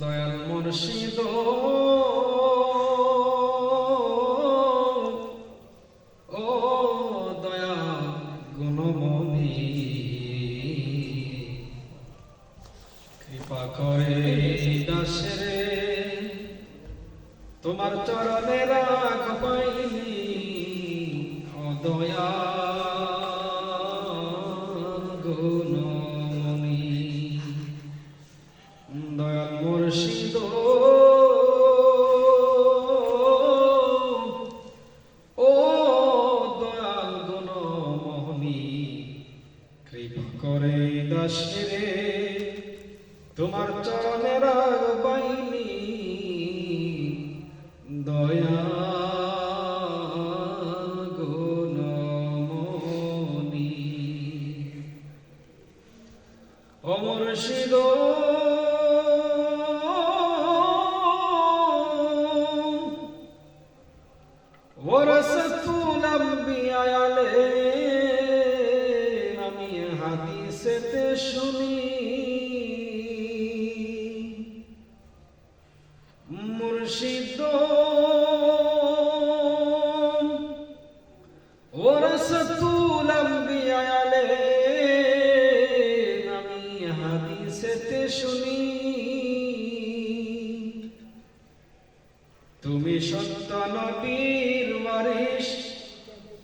দয়াল মুর্শিদ। ও দয়া গুণমণি। কৃপা করে দাসরে তোমার চরণে রাখ পাইনি ও দয়া করে দাসরে তোমার চরণে রাগ পাইনি দয়া মুর্শিদ ওরসতুল আম্বিয়া আলাইহিম আমি হাদিসেতে শুনি। মুর্শিদ শুনি। তুমি সত্য নবীর ওয়ারিস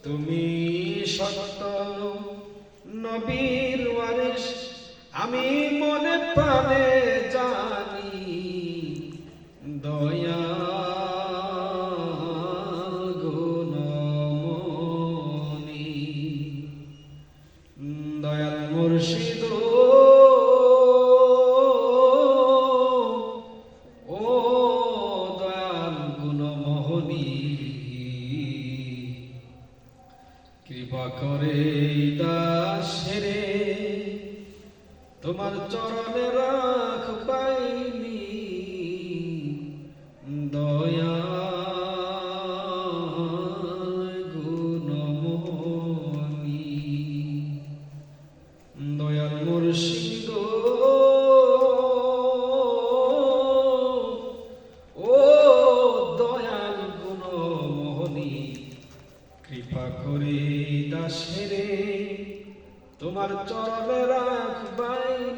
তুমি সত্য নবীর ওয়ারিস আমি মনে প্রাণে জানি দয়া কৃপা করে দাসেরে তোমার চরণে রাখ পাইনি দয়া গুণমোহনী দয়াল মুর্শিদ করে দাসেরে তোমার চরণে রাখ বাইনি